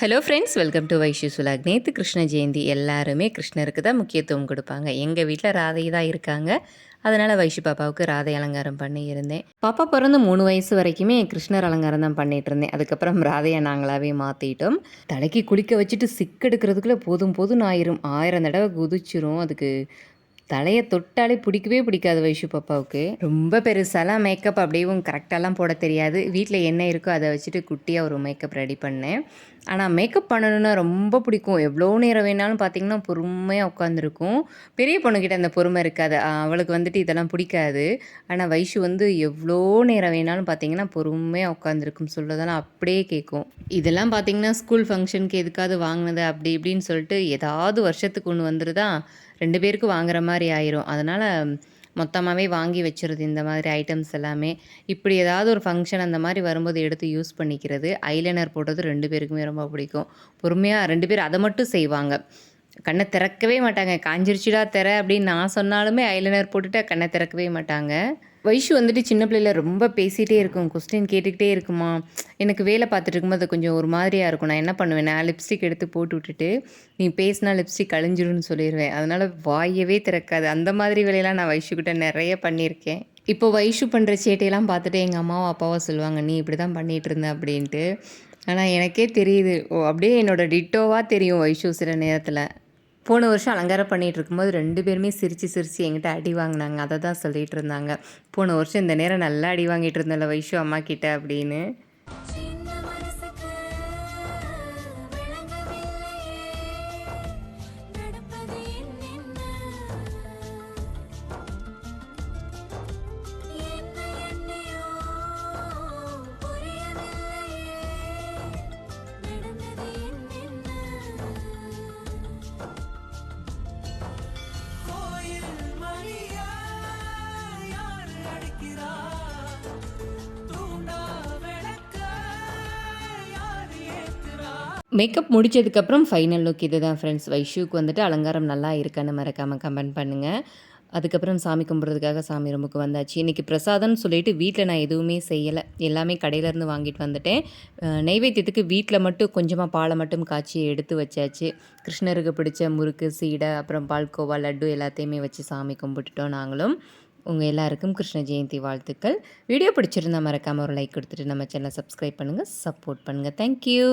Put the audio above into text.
Hello friends welcome to வைஷ்யூ சுலாக் நேற்று கிருஷ்ண ஜெயந்தி எல்லாருமே கிருஷ்ணருக்கு தான் முக்கியத்துவம் கொடுப்பாங்க. எங்கள் வீட்டில் ராதை தான் இருக்காங்க. அதனால் வைஷு பாப்பாவுக்கு ராதை அலங்காரம் பண்ணியிருந்தேன். பாப்பா பிறந்து மூணு வயசு வரைக்குமே கிருஷ்ணர் அலங்காரம் தான் பண்ணிகிட்டு இருந்தேன் அதுக்கப்புறம் ராதையை நாங்களாவே மாற்றிட்டோம் தலைக்கு குளிக்க வச்சுட்டு சிக்கெடுக்கிறதுக்குள்ளே போதும் போதும் ஆயிரும். ஆயிரம் தடவை குதிச்சிரும். அதுக்கு தலையை தொட்டாலே பிடிக்கவே பிடிக்காது வைஷு பாப்பாவுக்கு. ரொம்ப பெருசாலாம் மேக்கப் அப்படியும் கரெக்டாலாம் போட தெரியாது. வீட்டில் என்ன இருக்கோ அதை வச்சுட்டு குட்டியாக ஒரு மேக்கப் ரெடி பண்ணேன். ஆனால் மேக்கப் பண்ணணுன்னா ரொம்ப பிடிக்கும். எவ்வளோ நேரம் வேணாலும் பார்த்தீங்கன்னா பொறுமையாக உட்காந்துருக்கும் பெரிய பொண்ணுக்கிட்ட அந்த பொறுமை இருக்காது. அவளுக்கு வந்துட்டு இதெல்லாம் பிடிக்காது. ஆனால் வைஷு வந்து எவ்வளோ நேரம் வேணாலும் பார்த்தீங்கன்னா பொறுமையாக உட்காந்துருக்கும் சொல்லதெல்லாம் அப்படியே கேட்கும் இதெல்லாம் பார்த்தீங்கன்னா ஸ்கூல் ஃபங்க்ஷனுக்கு எதுக்காவது வாங்கினது அப்படி இப்படின்னு சொல்லிட்டு ஏதாவது வருஷத்துக்கு ஒன்று வந்துருதான் ரெண்டு பேருக்கு வாங்குற மாதிரி ஆயிரும். அதனால் மொத்தமாகவே வாங்கி வச்சுருது இந்த மாதிரி ஐட்டம்ஸ் எல்லாமே. இப்படி ஏதாவது ஒரு ஃபங்க்ஷன் அந்த மாதிரி வரும்போது எடுத்து யூஸ் பண்ணிக்கிறது ஐலைனர் போடுறது ரெண்டு பேருக்குமே ரொம்ப பிடிக்கும். பொறுமையாக ரெண்டு பேர் அதை மட்டும் செய்வாங்க. கண்ணை திறக்கவே மாட்டாங்க. காஞ்சிருச்சுடா திற அப்படின்னு நான் சொன்னாலுமே ஐலைனர் போட்டுட்டு கண்ணை திறக்கவே மாட்டாங்க. வைஷு வந்துட்டு சின்ன பிள்ளையில ரொம்ப பேசிகிட்டே இருக்கும். கொஸ்டின் கேட்டுக்கிட்டே இருக்குமா? எனக்கு வேலை பார்த்துட்டு இருக்கும்போது கொஞ்சம் ஒரு மாதிரியாக இருக்கும். நான் என்ன பண்ணுவேன்? நான் லிப்ஸ்டிக் எடுத்து போட்டு விட்டுட்டு நீ பேசினா லிப்ஸ்டிக் கழிஞ்சிடும்னு சொல்லிடுவேன் அதனால் வாயவே திறக்காது. அந்த மாதிரி வேலையெல்லாம் நான் வைஷுக்கிட்ட நிறைய பண்ணியிருக்கேன். இப்போ வைஷு பண்ணுற சேட்டையெல்லாம் பார்த்துட்டு எங்கள் அம்மாவும் அப்பாவும் சொல்லுவாங்க நீ இப்படி தான் பண்ணிகிட்டு இருந்த அப்படின்ட்டு. ஆனால் எனக்கே தெரியுது. ஓ அப்படியே என்னோடய டிட்டோவாக தெரியும் வைஷு சில நேரத்தில். போன வருஷம் அலங்காரம் பண்ணிகிட்டு இருக்கும்போது ரெண்டு பேருமே சிரித்து சிரித்து எங்கிட்ட அடி வாங்கினாங்க. அதை தான் சொல்லிகிட்டு இருந்தாங்க. போன வருஷம் இந்த நேரம் நல்லா அடி வாங்கிட்டு இருந்தல வைஷு அம்மா கிட்ட அப்படின்னு. மேக்கப் முடித்ததுக்கப்புறம் ஃபைனல் லுக் இது தான் ஃப்ரெண்ட்ஸ் வைஷுக்கு வந்துட்டு அலங்காரம் நல்லா இருக்கான்னு மறக்காமல் கமெண்ட் பண்ணுங்கள் அதுக்கப்புறம் சாமி கும்பிட்றதுக்காக சாமி ரூமுக்கு வந்தாச்சு. இன்றைக்கி பிரசாதம்னு சொல்லிட்டு வீட்டில் நான் எதுவுமே செய்யலை. எல்லாமே கடையிலேருந்து வாங்கிட்டு வந்துட்டேன். நைவேத்தியத்துக்கு வீட்டில் மட்டும் கொஞ்சமாக பாலை மட்டும் காய்ச்சி எடுத்து வச்சாச்சு. கிருஷ்ணருக்கு பிடிச்ச முறுக்கு சீடை அப்புறம் பால்கோவா லட்டு எல்லாத்தையுமே வச்சு சாமி கும்பிட்டுட்டோம் நாங்களும். உங்கள் எல்லாருக்கும் கிருஷ்ண ஜெயந்தி வாழ்த்துக்கள். வீடியோ பிடிச்சிருந்தா மறக்காமல் ஒரு லைக் கொடுத்துட்டு நம்ம சேனலை சப்ஸ்கிரைப் பண்ணுங்கள் சப்போர்ட் பண்ணுங்கள் தேங்க்யூ